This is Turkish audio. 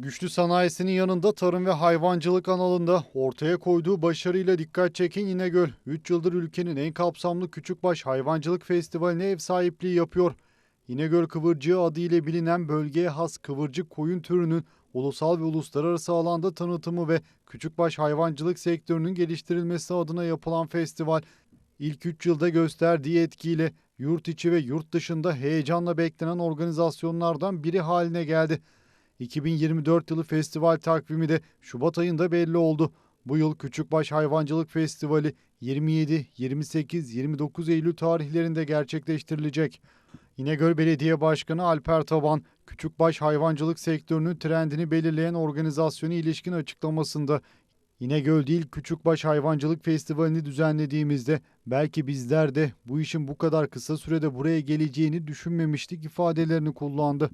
Güçlü sanayisinin yanında tarım ve hayvancılık alanında ortaya koyduğu başarıyla dikkat çeken İnegöl, 3 yıldır ülkenin en kapsamlı küçükbaş hayvancılık festivaline ev sahipliği yapıyor. İnegöl kıvırcığı adıyla bilinen bölgeye has kıvırcık koyun türünün ulusal ve uluslararası alanda tanıtımı ve küçükbaş hayvancılık sektörünün geliştirilmesi adına yapılan festival, ilk 3 yılda gösterdiği etkiyle yurt içi ve yurt dışında heyecanla beklenen organizasyonlardan biri haline geldi. 2024 yılı festival takvimi de Şubat ayında belli oldu. Bu yıl Küçükbaş Hayvancılık Festivali 27, 28, 29 Eylül tarihlerinde gerçekleştirilecek. İnegöl Belediye Başkanı Alper Taban, küçükbaş hayvancılık sektörünün trendini belirleyen organizasyona ilişkin açıklamasında İnegöl değil Küçükbaş Hayvancılık Festivali'ni düzenlediğimizde belki bizler de bu işin bu kadar kısa sürede buraya geleceğini düşünmemiştik ifadelerini kullandı.